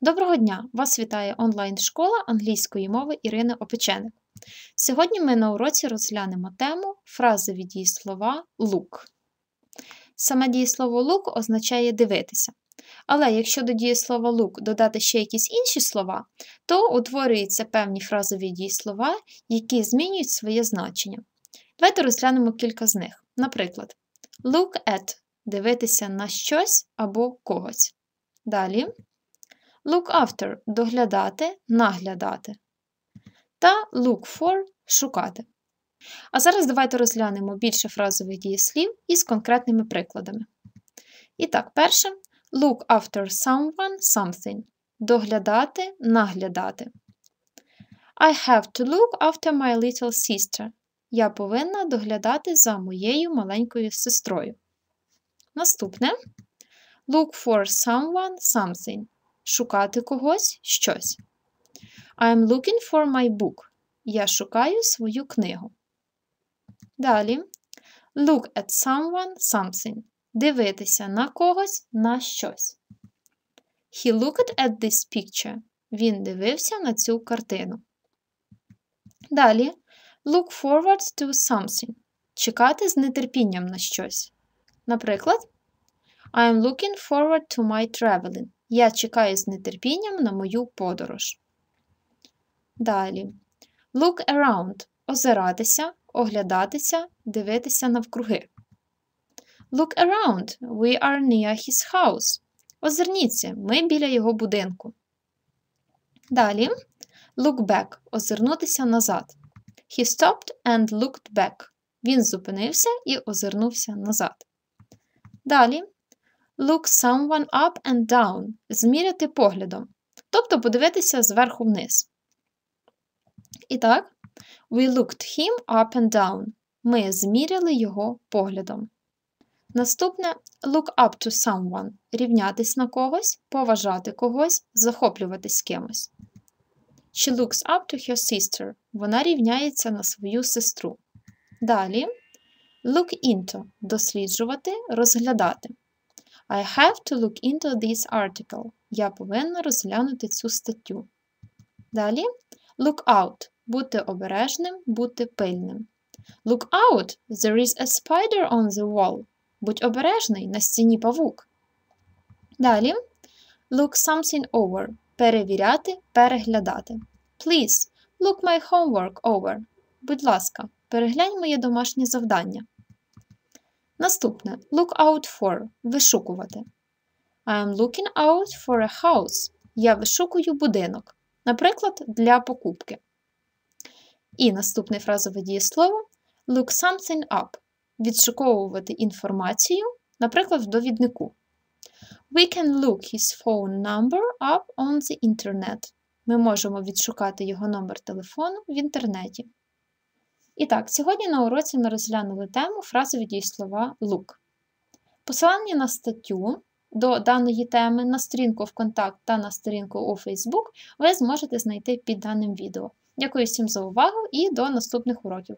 Доброго дня! Вас вітає онлайн-школа англійської мови Ірини Опеченик. Сьогодні ми на уроці розглянемо тему фразові дієслова look. Саме дієслово look означає дивитися. Але якщо до дієслова look додати ще якісь інші слова, то утворюються певні фразові дієслова, які змінюють своє значення. Давайте розглянемо кілька з них. Наприклад, look at дивитися на щось або когось. Далі. Look after доглядати, наглядати. Та look for шукати. А зараз давайте розглянемо більше фразових дієслів із конкретними прикладами. І так, перше look after someone something. Доглядати, наглядати. I have to look after my little sister. Я повинна доглядати за моєю маленькою сестрою. Наступне look for someone something шукати когось щось. I am looking for my book. Я шукаю свою книгу. Далі. Look at someone something. Дивитися на когось на щось. He looked at this picture. Він дивився на цю картину. Далі. Look forward to something. Чекати з нетерпінням на щось. Наприклад, I am looking forward to my traveling. Я чекаю з нетерпінням на мою подорож. Далі. Look around озиратися, оглядатися, дивитися навкруги. Look around. We are near his house. Озирніться, ми біля його будинку. Далі. Look back озирнутися назад. He stopped and looked back. Він зупинився і озирнувся назад. Далі. Look someone up and down зміряти поглядом, тобто подивитися зверху вниз. І так, we looked him up and down. Ми зміряли його поглядом. Наступне look up to someone рівнятись на когось, поважати когось, захоплюватись кимось. She looks up to her sister. Вона рівняється на свою сестру. Далі look into досліджувати, розглядати. I have to look into this article. Я повинна розглянути цю статтю. Далі look out. Бути обережним, бути пильним. Look out! There is a spider on the wall. Будь обережний на стіні павук. Далі look something over. Перевіряти, переглядати. Please, look my homework over. Будь ласка, переглянь моє домашнє завдання. Наступне look out for вишукувати. I am looking out for a house. Я вишукую будинок. Наприклад, для покупки. І наступне фразове дієслово look something up. Відшуковувати інформацію, наприклад, в довіднику. We can look his phone number up on the internet. Ми можемо відшукати його номер телефону в інтернеті. І так, сьогодні на уроці ми розглянули тему фразові дієслова look. Посилання на статтю до даної теми на сторінку ВКонтакт та на сторінку у Facebook ви зможете знайти під даним відео. Дякую всім за увагу і до наступних уроків!